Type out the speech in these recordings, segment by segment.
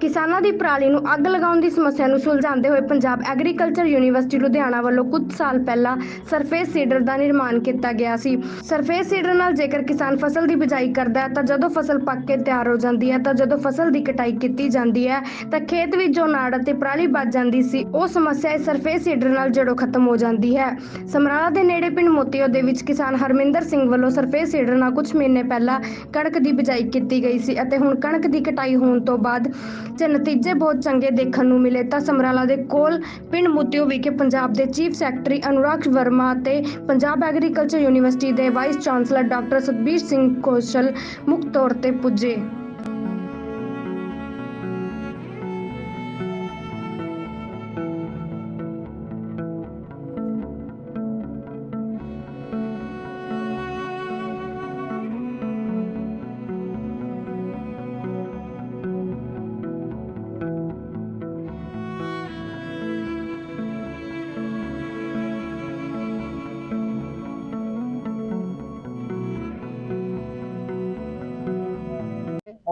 ਕਿਸਾਨਾਂ ਦੀ ਪਰਾਲੀ ਨੂੰ ਅੱਗ ਲਗਾਉਣ ਦੀ ਸਮੱਸਿਆ ਨੂੰ ਸੁਲਝਾਉਂਦੇ ਹੋਏ ਪੰਜਾਬ ਐਗਰੀਕਲਚਰ ਯੂਨੀਵਰਸਿਟੀ ਲੁਧਿਆਣਾ ਵੱਲੋਂ ਕੁਝ ਸਾਲ ਪਹਿਲਾਂ ਸਰਫੇਸ ਸੀਡਰ ਦਾ ਨਿਰਮਾਣ ਕੀਤਾ ਗਿਆ ਸੀ। ਸਰਫੇਸ ਸੀਡਰ ਨਾਲ ਜੇਕਰ ਕਿਸਾਨ ਫਸਲ ਦੀ ਬਿਜਾਈ ਕਰਦਾ ਹੈ ਤਾਂ ਜਦੋਂ ਫਸਲ ਪੱਕ ਕੇ ਤਿਆਰ ਹੋ ਜਾਂਦੀ ਹੈ ਤਾਂ ਜਦੋਂ ਫਸਲ ਦੀ ਕਟਾਈ ਕੀਤੀ ਜਾਂਦੀ ਹੈ ਤਾਂ ਖੇਤ ਵਿੱਚ ਜੋ ਨਾੜ ਅਤੇ ਪਰਾਲੀ ਬਚ ਜਾਂਦੀ ਸੀ, ਉਹ ਸਮੱਸਿਆ ਇਸ ਸਰਫੇਸ ਸੀਡਰ ਨਾਲ ਜੜੋਂ ਖਤਮ ਹੋ ਜਾਂਦੀ ਹੈ। ਸਮਰਾਲਾ ਦੇ ਨੇੜੇ ਪਿੰਡ ਮੋਤੀਓ ਦੇ ਵਿੱਚ ਕਿਸਾਨ ਹਰਮਿੰਦਰ ਸਿੰਘ ਵੱਲੋਂ ਸਰਫੇਸ ਸੀਡਰ ਨਾਲ ਕੁਝ ਮਹੀਨੇ ਪਹਿਲਾਂ ਕਣਕ ਦੀ ਬਿਜਾਈ ਕੀਤੀ ਗਈ ਸੀ ਅਤੇ ਹੁਣ ਕਣਕ ਦੀ ਕਟਾਈ ਹੋਣ ਤੋਂ ਬਾਅਦ ਚ ਨਤੀਜੇ ਬਹੁਤ ਚੰਗੇ ਦੇਖਣ ਨੂੰ ਮਿਲੇ ਤਾਂ ਸਮਰਾਲਾ ਦੇ ਕੋਲ ਪਿੰਡ ਮੁੱਤਿਓ ਵਿਖੇ ਪੰਜਾਬ ਦੇ ਚੀਫ ਸੈਕਟਰੀ ਅਨੁਰਾਗ ਵਰਮਾ ਅਤੇ ਪੰਜਾਬ ਐਗਰੀਕਲਚਰ ਯੂਨੀਵਰਸਿਟੀ ਦੇ vice chancellor doctor Satbir Singh Kaushal ਮੁੱਖ ਤੌਰ ਤੇ ਪੁੱਜੇ।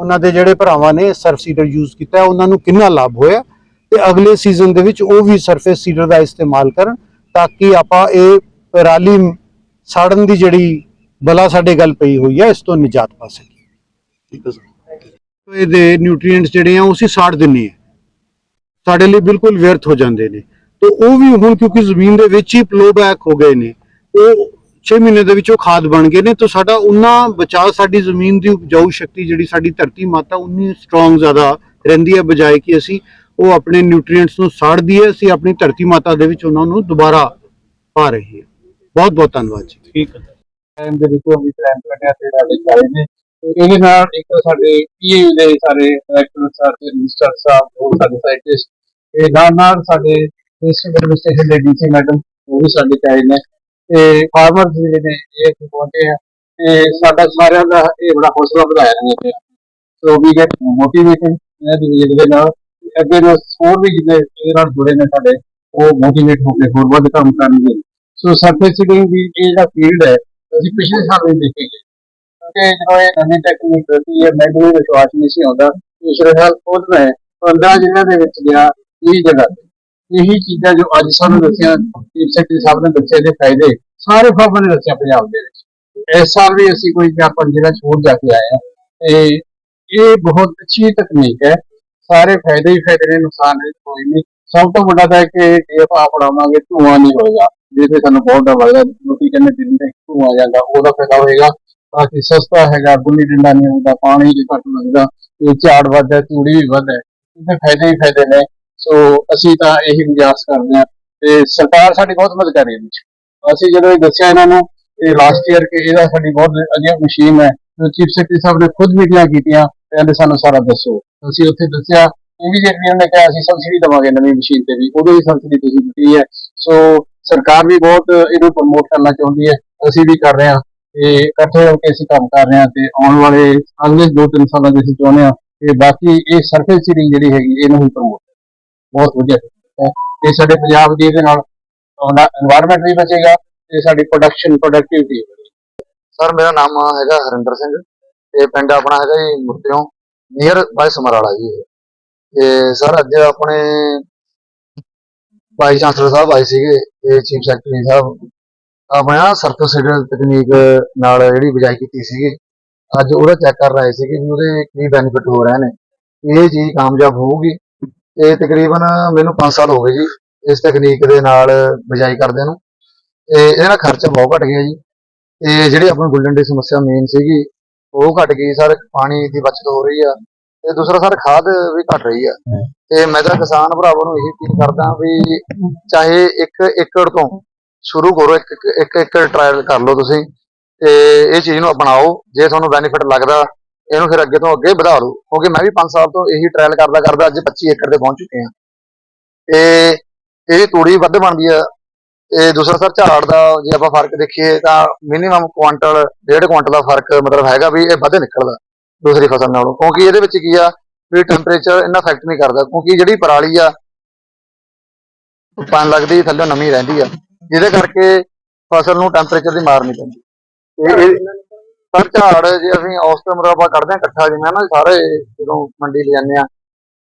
ਉਹਨਾਂ ਦੇ ਜਿਹੜੇ ਭਰਾਵਾਂ ਨੇ ਸਰਫ ਸੀਡਰ ਯੂਜ਼ ਕੀਤਾ ਉਹਨਾਂ ਨੂੰ ਕਿੰਨਾ ਲਾਭ ਹੋਇਆ ਤੇ ਅਗਲੇ ਸੀਜ਼ਨ ਦੇ ਵਿੱਚ ਉਹ ਵੀ ਸਰਫੇਸ ਸੀਡਰ ਦਾ ਇਸਤੇਮਾਲ ਕਰਨ ਤਾਂ ਕਿ ਆਪਾਂ ਇਹ ਪਰਾਲੀ ਸਾੜਨ ਦੀ ਜਿਹੜੀ ਬਲਾ ਸਾਡੇ ਗੱਲ ਪਈ ਹੋਈ ਹੈ, ਇਸ ਤੋਂ ਨਿਜਾਤ ਪਾ ਸਕੀਏ। ਠੀਕ ਹੈ ਸਰ ਇਹਦੇ ਨਿਊਟ੍ਰੀਐਂਟਸ ਜਿਹੜੇ ਆ ਉਹ ਅਸੀਂ ਸਾੜ ਦਿੰਨੇ ਆ ਸਾਡੇ ਲਈ ਬਿਲਕੁਲ ਵਿਅਰਥ ਹੋ ਜਾਂਦੇ ਨੇ। ਤੇ ਉਹ ਵੀ ਹੁਣ ਕਿਉਂਕਿ ਜ਼ਮੀਨ ਦੇ ਵਿੱਚ ਹੀ ਫਲੋ ਬੈਕ ਹੋ ਗਏ ਨੇ। ਉਹ 6 ਮਹੀਨੇ ਦੇ ਵਿੱਚ ਉਹ ਖਾਦ ਬਣ ਗਏ ਨੇ, ਤਾਂ ਸਾਡਾ ਉਨਾ ਬਚਾਅ, ਸਾਡੀ ਜ਼ਮੀਨ ਦੀ ਉਪਜਾਊ ਸ਼ਕਤੀ ਜਿਹੜੀ ਸਾਡੀ ਧਰਤੀ ਮਾਤਾ, ਉਨੀ ਸਟਰੋਂਗ ਜ਼ਿਆਦਾ ਰਹਿੰਦੀ ਹੈ, ਬਜਾਏ ਕਿ ਅਸੀਂ ਉਹ ਆਪਣੇ ਨਿਊਟ੍ਰੀਐਂਟਸ ਨੂੰ ਸਾੜ ਦਈਏ, ਅਸੀਂ ਆਪਣੀ ਧਰਤੀ ਮਾਤਾ ਦੇ ਵਿੱਚ ਉਹਨਾਂ ਨੂੰ ਦੁਬਾਰਾ ਪਾ ਰਹੀ ਹੈ ਬਹੁਤ ਬਹੁਤ ਧੰਨਵਾਦ ਜੀ। ਠੀਕ ਹੈ। ਟਾਈਮ ਦੇ ਵਿੱਚ ਵੀ ਪਲਾਨ ਕੱਢਿਆ ਤੇ ਸਾਡੇ ਚਾਰੇ ਨੇ। ਤੇ ਇਹਦੇ ਨਾਲ ਇੱਕ ਸਾਡੇ ਪੀਏ ਦੇ ਸਾਰੇ ਡਾਇਰੈਕਟਰ ਸਾਰੇ ਮਿਨਿਸਟਰ ਸਾਹਿਬ ਉਹ ਸਾਡੇ ਸਾਇੰਟਿਸਟ ਤੇ ਨਾਲ ਨਾਲ ਸਾਡੇ ਡਿਸਟ੍ਰਿਕਟ ਐਡਮਿਨਿਸਟ੍ਰੇਸ਼ਨ ਦੇ ਡੀਸੀ ਮੈਡਮ, ਉਹ ਵੀ ਸਾਡੇ ਚਾਰੇ ਨੇ। ਤੇ ਫਾਰਮਰ ਜਿਹੜੇ ਨੇ ਇਹ ਇੱਥੇ ਪਹੁੰਚੇ ਆ ਤੇ ਸਾਡਾ ਸਾਰਿਆਂ ਦਾ ਇਹ ਬੜਾ ਹੌਸਲਾ ਵਧਾਇਆ ਨੇ। ਇੱਥੇ ਸੋ ਵੀ ਗੈਟ ਮੋਟੀਵੇਟਡ ਇਹਨਾਂ ਦੇ ਨਾਲ। ਅੱਗੇ ਜੋ ਹੋਰ ਵੀ ਜਿਹਦੇ ਇਹਦੇ ਨਾਲ ਜੁੜੇ ਨੇ ਸਾਡੇ, ਉਹ ਮੋਟੀਵੇਟ ਹੋ ਕੇ ਹੋਰ ਵੱਧ ਕੰਮ ਕਰਨਗੇ। ਸੋ ਸਰਫੇਸ ਸੀਡਿੰਗ ਦੀ ਜਿਹੜਾ ਫੀਲਡ ਹੈ, ਅਸੀਂ ਪਿਛਲੇ ਸਾਲ ਵੀ ਦੇਖੀ ਗਏ ਕਿਉਂਕਿ ਜਦੋਂ ਇਹ ਨਵੀਂ ਟੈਕਨੀਕ ਹੋਈ ਹੈ, ਮੈਨੂੰ ਵੀ ਵਿਸ਼ਵਾਸ ਨਹੀਂ ਸੀ ਆਉਂਦਾ। ਪਿਛਲੇ ਸਾਲ ਖੁਦ ਮੈਂ 15 ਜ਼ਿਲ੍ਹਿਆਂ ਦੇ ਵਿੱਚ ਗਿਆ 20 ਜਗ੍ਹਾ ਤੇ। ਇਹੀ ਚੀਜ਼ਾਂ ਜੋ ਅੱਜ ਸਾਨੂੰ ਦੱਸਿਆ ਚੀਫ ਸੈਕਟਰੀ ਸਾਹਿਬ ਨੇ ਦੱਸੇ ਦੇ ਫਾਇਦੇ, ਸਾਰੇ ਫਾਰਮਰ ਨੇ ਦੱਸਿਆ ਪੰਜਾਬ ਦੇ ਵਿੱਚ। ਇਸ ਸਾਲ ਵੀ ਅਸੀਂ ਕੋਈ ਜਾਂ ਪੰਜ ਜ਼ਿਲ੍ਹਾ ਛੋੜ ਜਾ ਕੇ ਆਏ ਹਾਂ। ਤੇ ਇਹ ਬਹੁਤ ਅੱਛੀ ਤਕਨੀਕ ਹੈ। ਸਾਰੇ ਫਾਇਦੇ ਹੀ ਫਾਇਦੇ ਨੇ, ਨੁਕਸਾਨ ਨਹੀਂ ਕੋਈ ਨਹੀਂ। ਸਭ ਤੋਂ ਵੱਡਾ ਤਾਂ ਹੈ ਕਿ ਜੇ ਆਪਾਂ ਆਪਣਾਵਾਂਗੇ ਧੂਆਂ ਨਹੀਂ ਹੋਏਗਾ। ਜਿਹਦੇ ਸਾਨੂੰ ਬਹੁਤ ਡਰ ਲੱਗਦਾ ਲੋਕੀ ਕਹਿੰਦੇ ਦਿੱਲੀ ਦਾ ਧੂਆਂ ਜਾਂਦਾ, ਉਹਦਾ ਫਾਇਦਾ ਹੋਏਗਾ। ਬਾਕੀ ਸਸਤਾ ਹੈਗਾ ਗੁੱਲੀ ਡੰਡਾ ਨਹੀਂ ਹੁੰਦਾ, ਪਾਣੀ ਜੇ ਘੱਟ ਲੱਗਦਾ, ਤੇ ਝਾੜ ਵੱਧਦਾ, ਤੂੜੀ ਵੀ ਵੱਧਦਾ। ਇਹਦੇ ਫਾਇਦੇ ਹੀ ਫਾਇਦੇ ਨੇ। ਸੋ ਅਸੀਂ ਤਾਂ ਇਹੀ ਗੁਜ਼ਾਰਿਸ਼ ਕਰਦੇ ਹਾਂ ਤੇ ਸਰਕਾਰ ਸਾਡੀ ਬਹੁਤ ਮਦਦ ਕਰ ਰਹੀ ਹੈ ਇਹਦੇ ਵਿੱਚ। ਅਸੀਂ ਜਦੋਂ ਇਹ ਦੱਸਿਆ ਇਹਨਾਂ ਨੂੰ ਤੇ ਲਾਸਟ ਈਅਰ ਕਿ ਇਹਦਾ ਸਾਡੀ ਬਹੁਤ ਵਧੀਆ ਮਸ਼ੀਨ ਹੈ ਚੀਫ ਸੈਕਟਰੀ ਸਾਹਿਬ ਨੇ ਖੁਦ ਮੀਟਿੰਗਾਂ ਕੀਤੀਆਂ ਤੇ ਕਹਿੰਦੇ ਸਾਨੂੰ ਸਾਰਾ ਦੱਸੋ। ਅਸੀਂ ਉੱਥੇ ਦੱਸਿਆ ਇਮੀਡੀਏਟਲੀ ਉਹਨੇ ਕਿਹਾ, ਅਸੀਂ ਸਬਸਿਡੀ ਦਵਾਂਗੇ ਨਵੀਂ ਮਸ਼ੀਨ ਤੇ ਵੀ, ਉਦੋਂ ਹੀ ਸਬਸਿਡੀ ਤੁਸੀਂ ਦਿੱਤੀ ਹੈ। ਸੋ ਸਰਕਾਰ ਵੀ ਬਹੁਤ ਇਹਨੂੰ ਪ੍ਰਮੋਟ ਕਰਨਾ ਚਾਹੁੰਦੀ ਹੈ। ਅਸੀਂ ਵੀ ਕਰ ਰਹੇ ਹਾਂ ਤੇ ਇਕੱਠੇ ਹੋ ਕੇ ਅਸੀਂ ਕੰਮ ਕਰ ਰਹੇ ਹਾਂ ਤੇ ਆਉਣ ਵਾਲੇ ਅਗਲੇ 2-3 ਸਾਲਾਂ ਦੇ ਅਸੀਂ ਚਾਹੁੰਦੇ ਹਾਂ ਕਿ ਬਾਕੀ ਇਹ ਸਰਫੇਸ ਸੀਡਿੰਗ ਜਿਹੜੀ ਹੈਗੀ, ਇਹਨੂੰ ਹੀ ਪ੍ਰਮੋਟ ਬਹੁਤ ਵਧੀਆ। ਹੈ ਤੇ ਸਾਡੇ ਪੰਜਾਬ ਦੀ ਇਹਦੇ ਨਾਲ এনवायरमेंट ਵੀ ਬਚੇਗਾ ਤੇ ਸਾਡੀ ਪ੍ਰੋਡਕਸ਼ਨ ਪ੍ਰੋਡਕਟਿਵਿਟੀ ਸਰ ਮੇਰਾ ਨਾਮ ਹੈਗਾ ਹਰਿੰਦਰ ਸਿੰਘ ਤੇ ਪਿੰਡ ਆਪਣਾ ਹੈਗਾ ਜੀ ਮੁਰਤਿਓਂ ਨੀਅਰ ਬਾਈ ਸਮਰਾਲਾ ਜੀ ਤੇ ਸਰ ਅੱਜ ਆਪਣੇ ਵਾਈਸ ਚਾਂਸਲਰ ਸਾਹਿਬ ਆਏ ਸੀਗੇ, ਤੇ ਚੀਫ ਸੈਕਟਰੀ ਸਾਹਿਬ ਆਪਣੇ ਆ ਸਰਫੇਸ ਤਕਨੀਕ ਨਾਲ ਜਿਹੜੀ ਬਿਜਾਈ ਕੀਤੀ ਸੀਗੀ। ਅੱਜ ਉਹਦਾ ਚੈੱਕ ਕਰ ਰਹੇ ਸੀਗੇ ਵੀ ਉਹਦੇ ਕੀ ਬੈਨੀਫਿਟ ਹੋ ਰਹੇ ਨੇ। ਇਹ ਚੀਜ਼ ਕਾਮਯਾਬ ਹੋਊਗੀ। ਤੇ ਤਕਰੀਬਨ ਮੈਨੂੰ 5 ਸਾਲ ਹੋ ਗਏ ਜੀ ਇਸ ਤਕਨੀਕ ਦੇ ਨਾਲ ਬਿਜਾਈ ਕਰਦੇ ਨੂੰ। ਤੇ ਇਹਦਾ ਨਾ ਖਰਚਾ ਬਹੁਤ ਘਟ ਗਿਆ ਜੀ। ਤੇ ਜਿਹੜੀ ਆਪਣੀ ਗੁੱਲਣ ਦੀ ਸਮੱਸਿਆ ਮੇਨ ਸੀਗੀ ਉਹ ਘਟ ਗਈ ਸਰ ਪਾਣੀ ਦੀ ਬਚਤ ਹੋ ਰਹੀ ਆ। ਤੇ ਦੂਸਰਾ ਸਰ ਖਾਦ ਵੀ ਘਟ ਰਹੀ ਆ। ਤੇ ਮੈਂ ਤਾਂ ਕਿਸਾਨ ਭਰਾਵਾਂ ਨੂੰ ਇਹੀ ਅਪੀਲ ਕਰਦਾ ਵੀ ਚਾਹੇ 1 ਏਕੜ ਤੋਂ ਸ਼ੁਰੂ ਕਰੋ ਇੱਕ ਇੱਕ- ਇੱਕ ਏਕੜ ਟ੍ਰਾਇਲ ਕਰ ਲਓ ਤੁਸੀਂ। ਤੇ ਇਹ ਚੀਜ਼ ਨੂੰ ਅਪਣਾਓ ਜੇ ਤੁਹਾਨੂੰ ਬੈਨੀਫਿਟ ਲੱਗਦਾ ਇਹਨੂੰ ਫਿਰ ਅੱਗੇ ਤੋਂ ਅੱਗੇ ਵਧਾ ਲਓ ਕਿਉਂਕਿ ਮੈਂ ਵੀ 5 ਸਾਲ ਤੋਂ ਇਹੀ ਟ੍ਰਾਇਲ ਕਰਦਾ ਕਰਦਾ ਅੱਜ 25 ਏਕੜ ਤੇ ਪਹੁੰਚ ਚੁੱਕੇ ਹਾਂ। ਤੇ ਇਹਦੀ ਤੂੜੀ ਵੱਧ ਬਣਦੀ ਆ। ਤੇ ਦੂਸਰਾ ਸਰ, ਝਾੜ ਦਾ ਜੇ ਆਪਾਂ ਫ਼ਰਕ ਦੇਖੀਏ ਤਾਂ ਮਿਨੀਮਮ ਕੁਆਂਟਲ, ਡੇਢ ਕੁਆਂਟਲ ਦਾ ਫ਼ਰਕ ਮਤਲਬ ਹੈਗਾ ਵੀ ਇਹ ਵੱਧ ਨਿਕਲਦਾ ਦੂਸਰੀ ਫਸਲ ਨਾਲੋਂ। ਕਿਉਂਕਿ ਇਹਦੇ ਵਿੱਚ ਕੀ ਆ, ਵੀ ਟੈਂਪਰੇਚਰ ਇੰਨਾ ਇਫੈਕਟ ਨਹੀਂ ਕਰਦਾ, ਕਿਉਂਕਿ ਜਿਹੜੀ ਪਰਾਲੀ ਆ, ਪਾਣ ਲੱਗਦੀ ਥੱਲੇ ਨਮੀ ਰਹਿੰਦੀ ਆ, ਜਿਹਦੇ ਕਰਕੇ ਫਸਲ ਨੂੰ ਟੈਂਪਰੇਚਰ ਦੀ ਮਾਰ ਨਹੀਂ ਪੈਂਦੀ। ਤੇ ਪਰ ਝਾੜ ਜੇ ਅਸੀਂ ਔਸਤ ਆਪਾਂ ਕੱਢਦੇ ਹਾਂ ਇਕੱਠਾ ਜਿਵੇਂ ਨਾ ਸਾਰੇ ਜਦੋਂ ਮੰਡੀ ਲੈ ਜਾਂਦੇ ਆ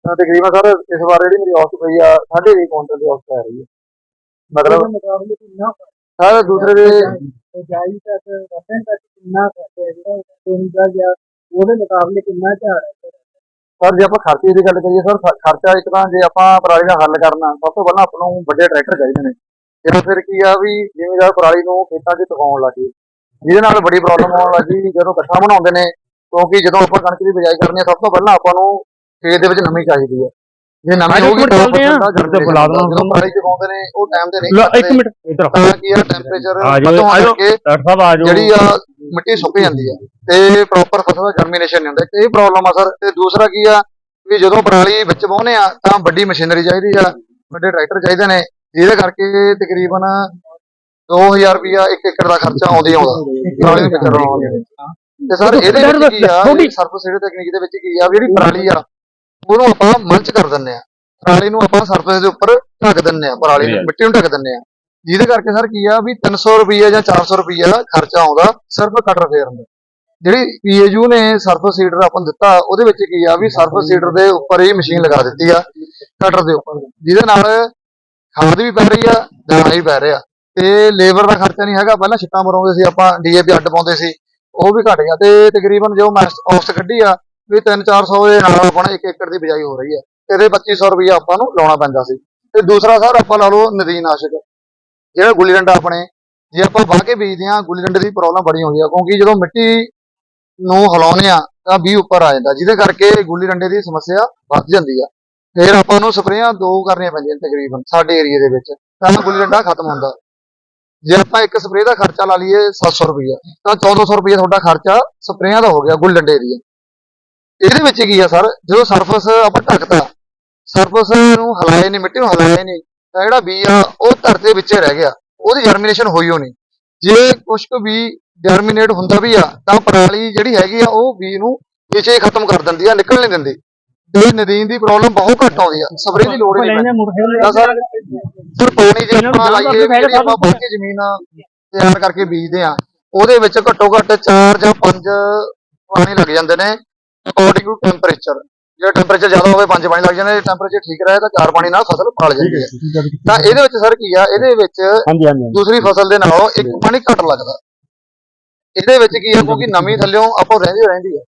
ਤਾਂ ਤਕਰੀਬਨ ਸਰ ਇਸ ਵਾਰ ਜਿਹੜੀ ਮੇਰੀ ਔਸਤ ਪਈ ਆ ਸਾਢੇ ਵੀਹ ਕੁਇੰਟਲ ਦੀ ਔਸਤ ਆ ਰਹੀ ਹੈ। ਮਤਲਬ ਮੁਕਾਬਲੇ ਕਿੰਨਾ ਸਰ ਦੂਸਰੇ ਦੇ ਜਾਈ ਤੱਕ ਰਸਨ ਤੱਕ ਕਿੰਨਾ ਹੈ? ਜਿਹੜਾ ਕੋਈ ਦਾ ਗਿਆ ਉਹਦੇ ਮੁਕਾਬਲੇ ਕਿੰਨਾ ਝਾੜ ਹੈ? ਸਰ ਜੇ ਆਪਾਂ ਖਰਚੇ ਦੀ ਗੱਲ ਕਰੀਏ ਸਰ ਖਰਚਾ ਇੱਕ ਤਾਂ ਜੇ ਆਪਾਂ ਪਰਾਲੀ ਦਾ ਹੱਲ ਕਰਨਾ ਸਭ ਤੋਂ ਪਹਿਲਾਂ ਆਪਾਂ ਨੂੰ ਵੱਡੇ ਟਰੈਕਟਰ ਚਾਹੀਦੇ ਨੇ। ਜਾਂ ਫਿਰ ਕੀ ਆ ਵੀ ਜ਼ਿਮੀਦਾਰ ਪਰਾਲੀ ਨੂੰ ਖੇਤਾਂ 'ਚ ਟਿਕਾਉਣ ਲੱਗੇ ਜਿਹਦੇ ਨਾਲ ਬੜੀ ਪ੍ਰੋਬਲਮ ਆਉਣ ਲੱਗੀ ਜਦੋਂ ਇਕੱਠਾ ਬਣਾਉਂਦੇ ਨੇ ਕਿਉਂਕਿ ਜਦੋਂ ਆਪਾਂ ਕਣਕ ਦੀ ਬਿਜਾਈ ਕਰਨੀ ਆ ਸਭ ਤੋਂ ਪਹਿਲਾਂ ਆਪਾਂ ਨੂੰ ਖੇਤ ਦੇ ਵਿੱਚ ਨਮੀ ਚਾਹੀਦੀ ਹੈ ਜੇ ਨਮੀ ਹੋਊਗੀ ਤਾਂ ਹਾਂ। ਦਾ ਤੇ ਬੁਲਾ ਦੇਣਾ ਜਦੋਂ ਨੇ ਉਹ ਟਾਈਮ ਤੇ ਨਹੀਂ ਇੱਕ। ਮਿੰਟ ਇਧਰ ਤਾਂ ਕੀ ਆ ਟੈਂਪਰੇਚਰ ਆ ਜਾਓ, ਵੱਧ ਆ ਡਾਕਟਰ ਸਾਹਿਬ ਆ ਜਾਓ। ਜਿਹੜੀ ਆ ਮਿੱਟੀ ਸੁੱਕ ਜਾਂਦੀ ਆ ਤੇ ਪ੍ਰੋਪਰ ਫਸਲ ਦਾ ਜਰਮੀਨੇਸ਼ਨ ਨਹੀਂ ਹੁੰਦਾ। ਇਹ ਪ੍ਰੋਬਲਮ ਆ ਸਰ। ਤੇ ਦੂਸਰਾ ਕੀ ਆ ਵੀ ਜਦੋਂ ਪਰਾਲੀ ਵਿੱਚ ਵਾਹੁੰਦੇ ਆ ਤਾਂ ਵੱਡੀ ਮਸ਼ੀਨਰੀ ਚਾਹੀਦੀ ਆ। ਵੱਡੇ ਟਰੈਕਟਰ ਚਾਹੀਦੇ ਨੇ। ਜਿਹਦੇ ਕਰਕੇ ਤਕਰੀਬਨ 2000 ਰੁਪਿਆ ਇੱਕ ਏਕੜ ਦਾ ਖਰਚਾ ਆਉਂਦਾ ਆਉਂਦਾ। ਪਰਾਲੀ ਨੂੰ ਦੇ ਵਿੱਚ। ਤੇ ਸਰ ਇਹਦੇ ਵਿੱਚ ਕੀ ਆ ਥੋੜੀ- ਸਰਫਸ ਜਿਹੜੇ ਤਕਨੀਕ ਦੇ ਵਿੱਚ ਕੀ ਆ ਵੀ ਜਿਹੜੀ ਪਰਾਲੀ ਆ ਉਹਨੂੰ ਆਪਾਂ ਮਲਚ ਕਰ ਦਿੰਨੇ ਆ। ਪਰਾਲੀ ਨੂੰ ਆਪਾਂ ਸਰਫਸ ਦੇ ਉੱਪਰ ਢੱਕ ਦਿੰਨੇ ਆ ਪਰਾਲੀ ਨੂੰ ਮਿੱਟੀ ਨੂੰ ਢੱਕ ਦਿੰਨੇ ਆ। ਜਿਹਦੇ ਕਰਕੇ ਸਰ ਕੀ ਆ ਵੀ 300 ਰੁਪਈਆ ਜਾਂ 400 ਰੁਪਈਆ ਖਰਚਾ ਆਉਂਦਾ ਸਿਰਫ ਕਟਰ ਫੇਰਨ ਦਾ। ਜਿਹੜੀ ਪੀਏਯੂ ਨੇ ਸਰਫ ਸੀਡਰ ਆਪਾਂ ਨੂੰ ਦਿੱਤਾ ਉਹਦੇ ਵਿੱਚ ਕੀ ਆ ਵੀ ਸਰਫ ਸੀਡਰ ਦੇ ਉੱਪਰ ਹੀ ਮਸ਼ੀਨ ਲਗਾ ਦਿੱਤੀ ਆ ਕਟਰ ਦੇ ਉੱਪਰ। ਜਿਹਦੇ ਨਾਲ ਖਾਦ ਵੀ ਪੈ ਰਹੀ ਆ ਦਾਣਾ ਵੀ ਪੈ ਰਿਹਾ ਤੇ ਲੇਬਰ ਦਾ ਖਰਚਾ ਨਹੀਂ ਹੈਗਾ। ਪਹਿਲਾਂ ਛਿੱਟਾਂ ਮਰੋਂਦੇ ਸੀ, ਆਪਾਂ ਡੀਏਪੀ ਅੱਡ ਪਾਉਂਦੇ ਸੀ, ਉਹ ਵੀ ਘਟ ਗਿਆ। ਤੇ ਤਕਰੀਬਨ ਜੋ ਮੈਂ ਔਸਤ ਕੱਢੀ ਆ, ਵੀ 3-400 ਦੇ ਨਾਲ ਆਪਣਾ 1 ਏਕੜ ਦੀ ਬਿਜਾਈ ਹੋ ਰਹੀ ਹੈ ਇਹਦੇ 2500 ਰੁਪਈਆ ਆਪਾਂ ਨੂੰ ਲਾਉਣਾ ਪੈਂਦਾ ਸੀ। ਤੇ ਦੂਸਰਾ ਸਰ, ਆਪਾਂ ਲਾ ਲਓ ਨਦੀਨਾਸ਼ਕ ਜਿਹੜਾ ਗੁੱਲੀ ਡੰਡਾ ਆਪਣੇ, ਜੇ ਆਪਾਂ ਵਾਹ ਕੇ ਬੀਜਦੇ ਆ ਗੁੱਲੀ ਡੰਡੇ ਦੀ ਪ੍ਰੋਬਲਮ ਬੜੀ ਹੁੰਦੀ ਆ। ਕਿਉਂਕਿ ਜਦੋਂ ਮਿੱਟੀ ਨੂੰ ਹਿਲਾਉਂਦੇ ਆ ਤਾਂ ਵੀ ਉੱਪਰ ਆ ਜਾਂਦਾ। ਜਿਹਦੇ ਕਰਕੇ ਗੁੱਲੀ ਡੰਡੇ ਦੀ ਸਮੱਸਿਆ ਵੱਧ ਜਾਂਦੀ ਆ। ਫਿਰ ਆਪਾਂ ਨੂੰ ਸਪਰੇਆਂ ਦੋ ਕਰਨੀਆਂ ਪੈਂਦੀਆਂ ਤਕਰੀਬਨ, ਸਾਡੇ ਏਰੀਆ ਦੇ ਵਿੱਚ। ਤਾਂ ਗੁੱਲੀ ਡੰਡਾ ਖਤਮ ਹੁੰਦਾ। ਜੇ ਆਪਾਂ ਇੱਕ ਸਪਰੇਅ ਦਾ ਖਰਚਾ ਲਾ ਲਈਏ 700 ਰੁਪਈਆ, ਤਾਂ 1400 ਰੁਪਈਆ ਤੁਹਾਡਾ ਖਰਚਾ ਸਪਰੇਆਂ ਦਾ ਹੋ ਗਿਆ ਗੁੱਲ ਡੰਡੇ ਦੀ ਇਹਦੇ ਵਿੱਚ ਕੀ ਆ ਸਰ, ਜਦੋਂ ਸਰਫਸ ਆਪਾਂ ਢੱਕਤਾ, ਸਰਫਸ ਨੂੰ ਹਲਾਏ ਨਹੀਂ ਮਿੱਟੀ ਨੂੰ ਹਲਾਏ ਨਹੀਂ ਤਾਂ ਜਿਹੜਾ ਬੀ ਆ, ਉਹ ਧਰਤੀ ਦੇ ਵਿੱਚੇ ਰਹਿ ਗਿਆ। ਉਹਦੀ ਜਰਮੀਨੇਸ਼ਨ ਹੋਈ ਹੋ ਨਹੀਂ ਜੇ ਕੁਛ ਕੁ ਬੀ ਜਰਮੀਨੇਟ ਹੁੰਦਾ ਵੀ ਆ, ਤਾਂ ਪਰਾਲੀ ਜਿਹੜੀ ਹੈਗੀ ਆ, ਉਹ ਬੀ ਨੂੰ ਵਿੱਚੇ ਖਤਮ ਕਰ ਦਿੰਦੀ ਆ, ਨਿਕਲ ਨਹੀਂ ਦਿੰਦੀ। ਤੇ ਨਦੀਨ ਦੀ ਪ੍ਰੋਬਲਮ ਬਹੁਤ ਘੱਟ ਆਉਂਦੀ ਆ। ਸਪਰੇਅ ਦੀ ਲੋੜ ਹੀ ਨਹੀਂ ਪੈਂਦੀ। ਸਰ ਸਰ ਪਾਣੀ ਜੇ ਆਪਾਂ ਲਾਈਏ ਜਿਹੜੀ ਆਪਾਂ ਕੇ ਜ਼ਮੀਨ ਤਿਆਰ ਕਰਕੇ ਬੀਜਦੇ ਆ। ਉਹਦੇ ਵਿੱਚ ਘੱਟੋ ਘੱਟ 4 ਜਾਂ 5 ਪਾਣੀ ਲੱਗ ਜਾਂਦੇ ਨੇ ਅਕੋਰਡਿੰਗ ਟੂ ਟੈਂਪਰੇਚਰ ਜੇ ਟੈਂਪਰੇਚਰ ਜ਼ਿਆਦਾ ਹੋਵੇ 5 ਪਾਣੀ ਲੱਗ ਜਾਂਦੇ ਟੈਂਪਰੇਚਰ ਠੀਕ ਰਹੇ ਤਾਂ 4 ਪਾਣੀ ਨਾਲ ਫਸਲ ਫਲ ਜਾਂਦੀ ਹੈ। ਤਾਂ ਇਹਦੇ ਵਿੱਚ ਸਰ ਕੀ ਆ ਇਹਦੇ ਵਿੱਚ ਦੂਸਰੀ ਫਸਲ ਦੇ ਨਾਲੋਂ ਇੱਕ ਪਾਣੀ ਘੱਟ ਲੱਗਦਾ। ਇਹਦੇ ਵਿੱਚ ਕੀ ਆ ਕਿਉਂਕਿ ਨਮੀ ਥੱਲਿਓਂ ਆਪੋ ਰਹਿੰਦੀ ਰਹਿੰਦੀ ਆ।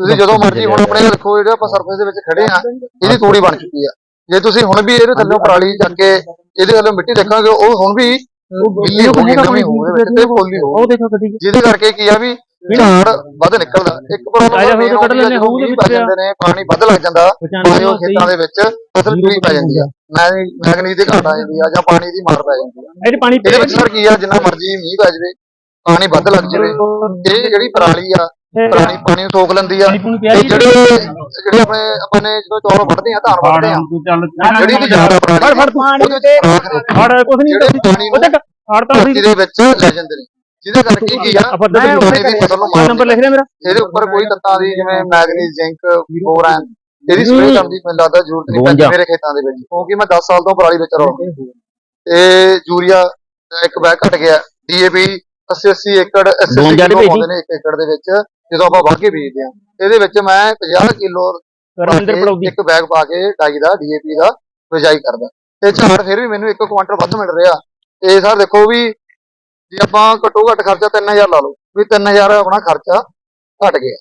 ਤੁਸੀਂ ਜਦੋਂ ਮਰਜ਼ੀ ਹੁਣ ਆਪਣੇ ਦੇਖੋ ਜਿਹੜੇ ਆਪਾਂ ਸਰਫੇਸ ਦੇ ਵਿੱਚ ਖੜੇ ਆ ਇਹਦੀ ਤੂੜੀ ਬਣ ਚੁੱਕੀ ਆ। ਜੇ ਤੁਸੀਂ ਹੁਣ ਵੀ ਇਹਦੇ ਥੱਲਿਓਂ ਪਰਾਲੀ ਚੱਕ ਕੇ ਇਹਦੇ ਥੱਲੇ ਮਿੱਟੀ ਦੇਖਾਂਗੇ ਉਹ ਹੁਣ ਵੀ ਗਿੱਲੀ ਹੋ ਗਈ ਨਵੀਂ ਹੋ ਗਈ ਵਿੱਚ ਤੇ ਪੋਲੀ ਹੋ ਉਹ ਦੇਖੋ ਕਦੀ। ਜਿਹਦੇ ਕਰਕੇ ਕੀ ਆ ਵੀ ਝਾੜ ਵੱਧ ਨਿਕਲਦਾ। ਇੱਕ ਪ੍ਰੋਬਲਮ ਇਹ ਕੱਢ ਲੈਂਦੇ ਹੋਊ ਦੇ ਵਿੱਚ ਪੈ ਜਾਂਦੇ ਨੇ ਪਾਣੀ ਵੱਧ ਲੱਗ ਜਾਂਦਾ। ਬਾਇਓ ਖੇਤਾਂ ਦੇ ਵਿੱਚ ਫਸਲ ਪੂਰੀ ਪੈ ਜਾਂਦੀ ਆ। ਮੈਗ- ਮੈਗਨੀਜ਼ ਦੀ ਘਾਟ ਆ ਜਾਂਦੀ ਆ ਜਾਂ ਪਾਣੀ ਦੀ ਮਾਰ ਪੈ ਜਾਂਦੀ ਆ। ਇਹਦੇ ਪਾਣੀ ਇਹਦੇ ਵਿੱਚ ਸਰ ਕੀ ਆ ਜਿੰਨਾ ਮਰਜ਼ੀ ਮੀਂਹ ਪੈ ਜਾਵੇ ਪਾਣੀ ਵੱਧ ਲੱਗ ਜਾਵੇ। ਇਹ ਜਿਹੜੀ ਪਰਾਲੀ ਆ ਪਾਣੀ ਨੂੰ ਸੋਖ ਲੈਂਦੀ ਆ। ਪਾਣੀ ਪਿਆ ਤੇ ਜਿਹੜੇ ਜਿਹੜੇ ਆਪਣੇ ਆਪਾਂ ਨੇ ਜਦੋਂ ਚੌਲ ਵੱਢਦੇ ਆ ਧਾਨ ਵੱਢਦੇ ਆ। ਚੱਲ ਜਿਹੜੀ ਵੀ ਜ਼ਿਆਦਾ ਪਰਾਲੀ ਫੜ ਫੜ ਉਹਦੇ ਰਹਿੰਦੀ ਆ। ਫੜ ਕੁਛ ਨਹੀਂ ਜਿਹੜੇ ਪਾਣੀ ਨੂੰ ਤੱਕ ਫੜ ਤਾਂ ਧਰਤੀ ਦੇ ਵਿੱਚ ਲੈ ਜਾਂਦੇ ਨੇ। ਜਿਹਦੇ ਕਰਕੇ ਕੀ ਆ ਆਪਾਂ ਪਾਣੀ ਦੀ ਫਸਲ ਨੂੰ ਮਾਰ ਨੰਬਰ ਲਿਖ ਰਿਹਾ ਮੇਰਾ। ਇਹਦੇ ਉੱਪਰ ਕੋਈ ਤੱਤਾਂ ਦੀ ਜਿਵੇਂ ਮੈਗਨੀਜ਼ ਜ਼ਿੰਕ ਬੋਰਾਨ ਇਹਦੀ ਸਪਰੇਅ ਕਰਨ ਦੀ ਮੈਨੂੰ ਲੱਗਦਾ ਜ਼ਰੂਰਤ ਨਹੀਂ ਪੈਂਦੀ ਮੇਰੇ ਖੇਤਾਂ ਦੇ ਵਿੱਚ। ਕਿਉਂਕਿ ਮੈਂ 10 ਸਾਲ ਤੋਂ ਪਰਾਲੀ ਵਿੱਚ ਰਹਾ। ਤੇ ਯੂਰੀਆ ਦਾ ਇੱਕ ਬੈਗ ਘਟ ਗਿਆ। ਡੀਏਪੀ 80 80 ਏਕੜ 80 52 ਕਿਲੋ ਭੇਜੀ। ਪਾਉਂਦੇ ਨੇ ਇੱਕ ਏਕੜ ਦੇ ਵਿੱਚ। ਜਦੋਂ ਆਪਾਂ ਵਾਗੇ ਬੀਜਦੇ ਆ ਇਹਦੇ ਵਿੱਚ ਮੈਂ 50 ਕਿਲੋ ਰਵਿੰਦਰ ਪੜੌਦੀ। ਇੱਕ ਬੈਗ ਪਾ ਕੇ ਡਾਈ ਦਾ ਡੀਏਪੀ ਦਾ ਬਿਜਾਈ ਕਰਦਾ। ਤੇ ਝਾੜ ਫਿਰ ਵੀ ਮੈਨੂੰ ਇੱਕ ਕੁਆਂਟਲ ਵੱਧ ਮਿਲ ਰਿਹਾ। ਤੇ ਸਰ ਦੇਖੋ ਵੀ ਜੇ ਆਪਾਂ ਘੱਟੋ ਘੱਟ ਖਰਚਾ 3000 ਲਾ ਲਓ ਵੀ 3000 ਆਪਣਾ ਖਰਚਾ ਘਟ ਗਿਆ।